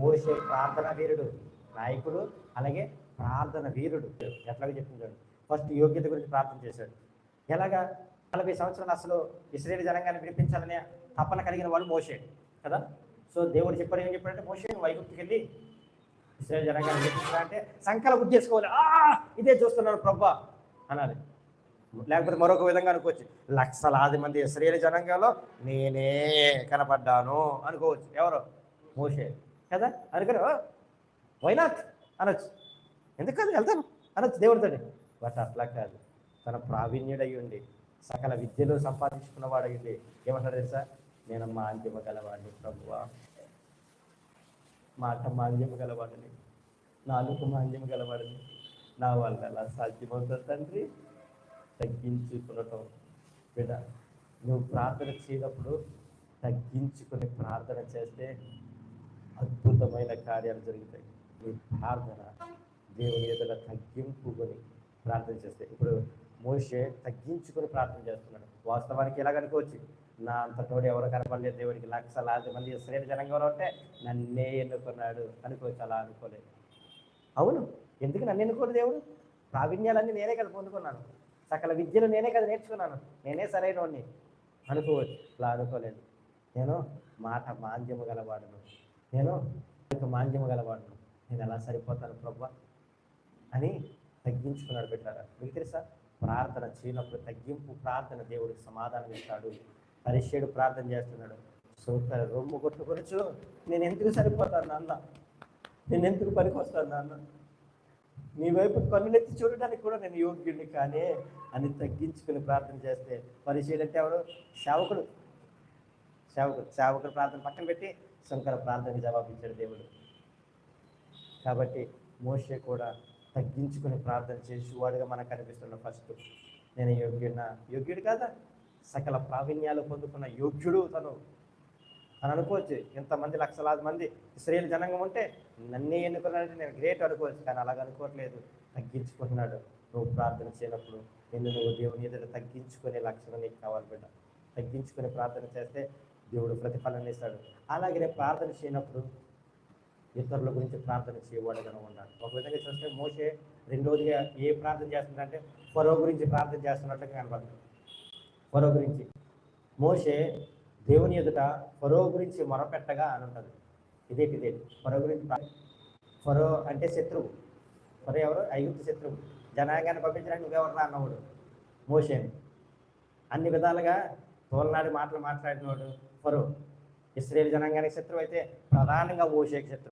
మోసే ప్రార్థన వీరుడు నాయకుడు అలాగే ప్రార్థన వీరుడు. ఎట్లాగో చెప్తున్నాడు ఫస్ట్ యోగ్యత గురించి ప్రార్థన చేశాడు. ఎలాగా నలభై సంవత్సరాలు అసలు ఇస్రాయేల్ జనాంగాన్ని వినిపించాలనే తపన కలిగిన వాడు మోసే కదా? సో దేవుడు చెప్పారు ఏం చెప్పాడంటే మోసే నువ్వు వైగుప్తికి వెళ్ళి ఇస్రేల్ జనంగాన్ని వినిపించాలంటే అంటే చేసుకోవాలి. ఆ ఇదే చూస్తున్నాడు ప్రభా అనాలి. లేకపోతే మరొక విధంగా అనుకోవచ్చు. లక్షలాది మంది ఇస్రాయేల్ జనాంగంలో నేనే కనపడ్డాను అనుకోవచ్చు. ఎవరు? మోసే కదా? అనుకుని వైనాథ్ అనొచ్చు. ఎందుకు కాదు? వెళ్తాను అనొచ్చు దేవుడితోని బట్ అట్లా కాదు. తన ప్రావీణ్యుడై ఉండి సకల విద్యలు సంపాదించుకున్నవాడై ఉండి ఏమంటారు తెలుసా? నేను మాంద్యమ గలవాడిని ప్రభువా. మాట మాంద్యమ గలవాడిని నాలుగు మాంద్యమ గలవాడిని నా వల్ల ఎలా సాధ్యమవుతుంది తండ్రి? తగ్గించుకునటం బిడ్డ నువ్వు ప్రార్థన చేయనప్పుడు తగ్గించుకుని ప్రార్థన చేస్తే అద్భుతమైన కార్యాలు జరుగుతాయి. మీ ప్రార్థన దేవుని ఎదుట తగ్గింపుకొని ప్రార్థన చేస్తే. ఇప్పుడు మోషే తగ్గించుకొని ప్రార్థన చేస్తున్నాడు. వాస్తవానికి ఎలాగనుకోవచ్చు? నా అంతటోడు ఎవరు కనపడలేదు. దేవుడికి లక్షలాది మంది శ్రేణి జనంగా ఉంటే నన్నే ఎన్నుకున్నాడు. అనుకోవచ్చు అలా అనుకోలేదు. అవును. ఎందుకు నన్ను ఎన్నుకోడు దేవుడు? ప్రావీణ్యాలన్నీ నేనే కదా పొందుకున్నాను. సకల విద్యలు నేనే కదా నేర్చుకున్నాను. నేనే సరైనవాడిని అనుకోవచ్చు. అలా అనుకోలేదు. నేను మాట మాంద్యము గలవాడును. నేను మాంద్యం మాంద్యము గలవాడును. నేను ఎలా సరిపోతాను ప్రభు? అని తగ్గించుకున్నాడు పెట్టారా మీకు తెలుసా? ప్రార్థన చేయనప్పుడు తగ్గింపు ప్రార్థన దేవుడికి సమాధానం ఇస్తాడు. పరిశేడు ప్రార్థన చేస్తున్నాడు. సూపర్ రొమ్ము కొట్టుకొచ్చు నేను ఎందుకు సరిపోతాను నాన్న? నేను ఎందుకు పనికొస్తాను నాన్న? నీ వైపు కన్నులెత్తి చూడడానికి కూడా నేను యోగ్యుడిని కానీ అని తగ్గించుకుని ప్రార్థన చేస్తే పరిశీలంటే ఎవరు? సేవకుడు. సేవకుడు. సేవకుడు ప్రార్థన పక్కన పెట్టి శంకర ప్రార్థనకి జవాబిచ్చాడు దేవుడు. కాబట్టి మోషే కూడా తగ్గించుకుని ప్రార్థన చేసి వాడుగా మనకు కనిపిస్తున్న ఫస్ట్ నేను యోగ్యుడినా? యోగ్యుడు కాదా? సకల ప్రావీణ్యాలు పొందుకున్న యోగ్యుడు తను. అని అనుకోవచ్చు ఇంతమంది లక్షలాది మంది ఇస్రాయేల్ జనాంగం ఉంటే నన్నే ఎన్నుకున్నాడంటే నేను గ్రేట్ అనుకోవచ్చు కానీ అలాగ అనుకోవట్లేదు. తగ్గించుకుంటున్నాడు. నువ్వు ప్రార్థన చేయనప్పుడు నిన్ను నువ్వు దేవుని ఎదుట తగ్గించుకునే లక్షణం నీకు కావాలి బిడ్డ. తగ్గించుకుని ప్రార్థన చేస్తే దేవుడు ప్రతిఫలం ఇస్తాడు. అలాగే ప్రార్థన చేయనప్పుడు ఇతరుల గురించి ప్రార్థన చేయవాడుగా ఉండాలి. ఒక విధంగా చూస్తే మోసే రెండోదిగా ఏ ప్రార్థన చేస్తున్నాడంటే ఫరో గురించి ప్రార్థన చేస్తున్నట్లుగా కనబడుతుంది. ఫరో గురించి. మోసే దేవుని ఎదుట ఫరో గురించి మొరపెట్టగా అని ఉంటుంది. ఇదేంటి ఇదే ఫరో గురించి ఫరో అంటే శత్రువు. ఫరో ఎవరు? ఐగుప్తు శత్రువు. జనాంగాన్ని పంపించడానికి నువ్వెవరు అన్నవాడు? మోసేని అన్ని విధాలుగా తోలనాడి మాటలు మాట్లాడినవాడు ఫరు ఇస్రేల్ జనాంగానికి శత్రువు అయితే ప్రధానంగా ఓషేకి శత్రువు.